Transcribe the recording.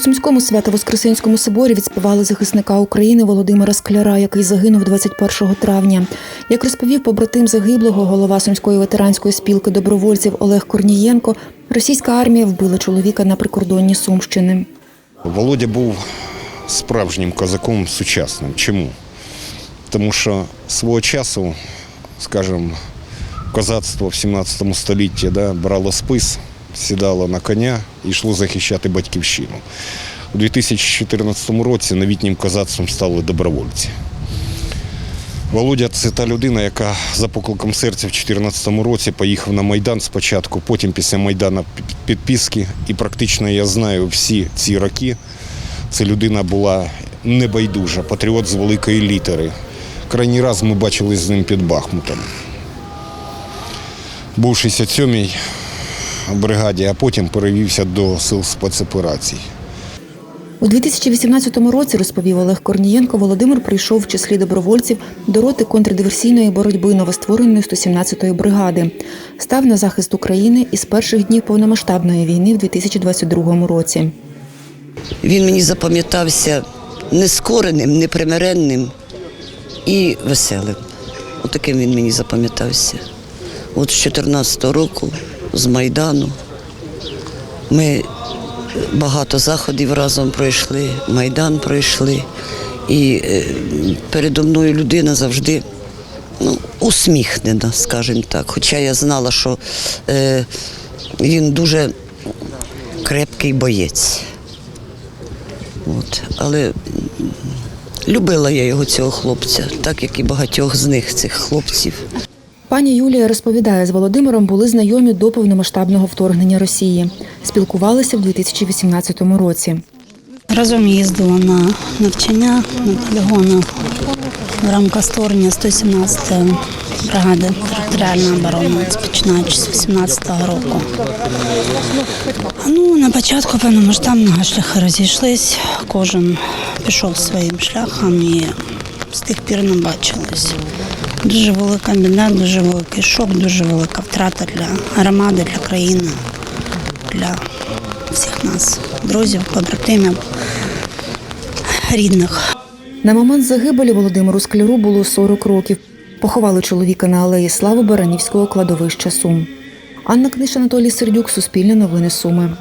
Сумському Свято-Воскресенському соборі відспівали захисника України Володимира Скляра, який загинув 21 травня. Як розповів побратим загиблого, голова Сумської ветеранської спілки добровольців Олег Корнієнко, російська армія вбила чоловіка на прикордонні Сумщини. Володя був справжнім козаком сучасним. Чому? Тому що свого часу, скажімо, козацтво в 17 столітті да, брало спис, сідало на коня і йшло захищати батьківщину. У 2014 році новітнім козацтвом стали добровольці. Володя це та людина, яка за покликом серця в 2014 році поїхав на Майдан спочатку, потім після Майдана під- підписки. І практично я знаю всі ці роки. Це людина була небайдужа, патріот з великої літери. Крайній раз ми бачились з ним під Бахмутом. Був 67-й бригаді, а потім перевівся до сил спецоперацій. У 2018 році, розповів Олег Корнієнко, Володимир прийшов в числі добровольців до роти контрдиверсійної боротьби новоствореної 117-ї бригади. Став на захист України із перших днів повномасштабної війни в 2022 році. Він мені запам'ятався нескореним, непримиренним і веселим. Отаким він мені запам'ятався. От з 14-го року, з Майдану, ми багато заходів разом пройшли, Майдан пройшли. І е, передо мною людина завжди ну, усміхнена, скажімо так. Хоча я знала, що е, він дуже крепкий боєць. От. Але любила я його цього хлопця, так як і багатьох з них, цих хлопців. Пані Юлія розповідає, з Володимиром були знайомі до повномасштабного вторгнення Росії. Спілкувалися в 2018 році. Разом їздила на навчання на полігону в рамках створення 117 бригади територіальної оборони, починаючи з 18-го року. Ну, на початку повномасштабного шляхи розійшлись, кожен пішов своїм шляхом і з тих пір не бачились. Дуже велика біда, дуже великий шок, дуже велика втрата для громади, для країни, для всіх нас, друзів, побратимів, рідних. На момент загибелі Володимиру Скляру було 40 років. Поховали чоловіка на алеї Слави Баранівського кладовища Сум. Анна Книж, Анатолій Сердюк, Суспільне новини Суми.